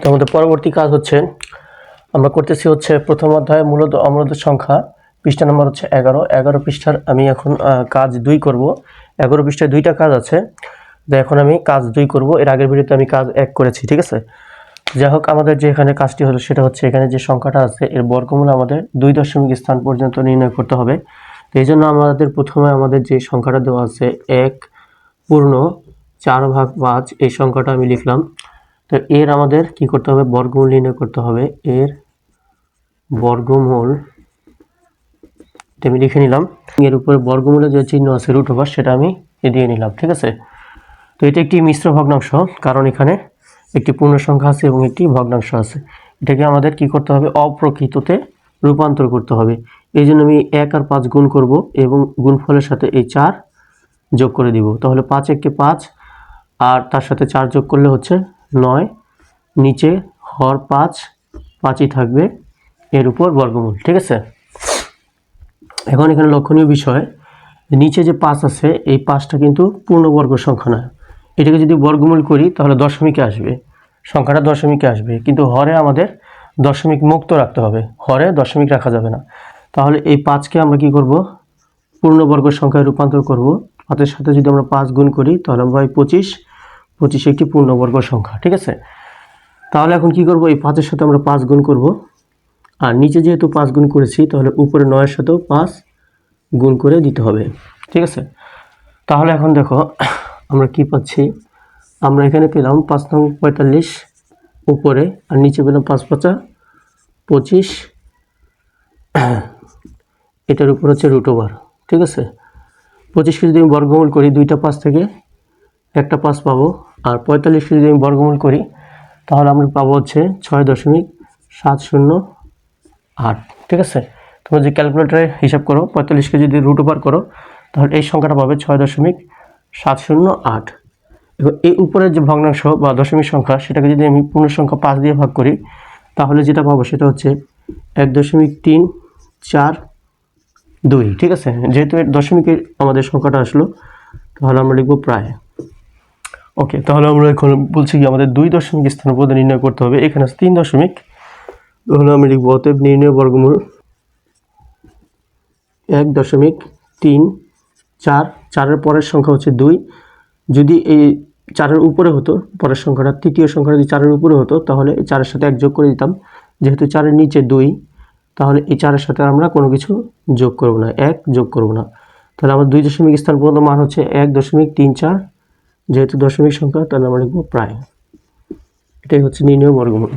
তো আমাদের পরবর্তী কাজ হচ্ছে, আমরা করতেছি হচ্ছে প্রথম অধ্যায়ে মূলত অমূলত সংখ্যা, পৃষ্ঠা নাম্বার হচ্ছে এগারো। এগারো পৃষ্ঠার আমি এখন কাজ দুই করব। এগারো পৃষ্ঠায় দুইটা কাজ আছে, তো এখন আমি কাজ দুই করব। এর আগের ভিডিওতে আমি কাজ এক করেছি, ঠিক আছে? যাই হোক, আমাদের যে এখানে কাজটি হলো সেটা হচ্ছে এখানে যে সংখ্যাটা আছে, এর বর্গমূল আমাদের দুই দশমিক স্থান পর্যন্ত নির্ণয় করতে হবে। তো এই জন্য আমাদের প্রথমে আমাদের যে সংখ্যাটা দেওয়া আছে, এক পূর্ণ চার ভাগ পাঁচ, এই সংখ্যাটা আমি লিখলাম। তো এর আমাদের কি করতে হবে? বর্গমূল নির্ণয় করতে হবে। এর বর্গমূল, এটা আমি লিখে নিলাম। এর উপরে বর্গমূলের যে চিহ্ন আছে রুট ওভার সেটা আমি দিয়ে নিলাম, ঠিক আছে? তো এটা একটি মিশ্র ভগ্নাংশ, কারণ এখানে একটি পূর্ণ সংখ্যা আছে এবং একটি ভগ্নাংশ আছে। এটাকে আমাদের কি করতে হবে? অপ্রকৃততে রূপান্তর করতে হবে। এই জন্য আমি এক আর পাঁচ গুণ করব এবং গুণফলের সাথে এই চার যোগ করে দিব। তাহলে পাঁচ এককে পাঁচ, আর তার সাথে চার যোগ করলে হচ্ছে নয়, নিচে হর পাঁচ, পাঁচই থাকবে এর উপর বর্গমূল, ঠিক আছে? এখন এখানে লক্ষণীয় বিষয়, নিচে যে পাঁচ আছে, এই পাঁচটা কিন্তু পূর্ণবর্গ সংখ্যা নয়। এটাকে যদি বর্গমূল করি, তাহলে দশমিকে আসবে। সংখ্যাটা দশমিকে আসবে, কিন্তু হরে আমাদের দশমিক মুক্ত রাখতে হবে। হরে দশমিক রাখা যাবে না। তাহলে এই পাঁচকে আমরা কি করব? পূর্ণবর্গ সংখ্যায় রূপান্তর করব। পাঁচের সাথে যদি আমরা পাঁচ গুণ করি, তাহলে আমরা পাই পঁচিশ। পঁচিশ একটি পূর্ণবর্গ সংখ্যা, ঠিক আছে? তাহলে এখন কি করব? এই পাঁচের সাথে আমরা পাঁচ গুণ করব। আর নিচে যেহেতু পাঁচ গুণ করেছি, তাহলে উপরে নয়ের সাথেও পাঁচ গুণ করে দিতে হবে, ঠিক আছে? তাহলে এখন দেখো, আমরা কি পাচ্ছি? আমরা এখানে পেলাম পাঁচ নং পঁয়তাল্লিশ উপরে, আর নিচে পেলাম পাঁচ পাঁচা পঁচিশ। এটার উপর হচ্ছে রুট ওভার ঠিক আছে? পঁচিশকে যদি আমি বর্গমূল করি, দুইটা পাঁচ থেকে একটা পাঁচ পাবো। আর পঁয়তাল্লিশকে যদি আমি বর্গমূল করি, তাহলে আমরা পাবো হচ্ছে ছয় দশমিক সাত শূন্য আট। ঠিক আছে? তোমরা যে ক্যালকুলেটারে হিসাব করো পঁয়তাল্লিশকে যদি রুট ওভার করো, তাহলে এই সংখ্যাটা পাবে ছয় দশমিক সাত শূন্য আট। এবার এই উপরের যে ভগ্নাংশ বা দশমিক সংখ্যা, সেটাকে যদি আমি পূর্ণ সংখ্যা পাঁচ দিয়ে ভাগ করি, তাহলে যেটা পাবো সেটা হচ্ছে এক দশমিক তিন চার দুই। ঠিক আছে? যেহেতু দশমিকের আমাদের সংখ্যাটা আসলো, তাহলে আমরা লিখব প্রায়। ওকে তাহলে আমরা এখন বলছি কি, আমাদের দুই দশমিক স্থান পদে নির্ণয় করতে হবে। এখানে আছে তিন দশমিক। তাহলে আমি লিখব, অতএব নির্ণয় বর্গমূল এক দশমিক তিন চার। চারের পরের সংখ্যা হচ্ছে দুই। যদি এই চারের উপরে হতো, পরের সংখ্যাটা, তৃতীয় সংখ্যাটা যদি চারের উপরে হতো, তাহলে এই চারের সাথে এক যোগ করে দিতাম। যেহেতু চারের নিচে দুই, তাহলে এই চারের সাথে আমরা কোনো কিছু যোগ করব না, এক যোগ করব না। তাহলে আমার দুই দশমিক স্থান পর্যন্ত মান হচ্ছে এক দশমিক তিন চার যেহেতু দশমিক সংখ্যা তাহলে আমরা লিখব প্রায় এটাই হচ্ছে নির্ণয় বর্গমূল।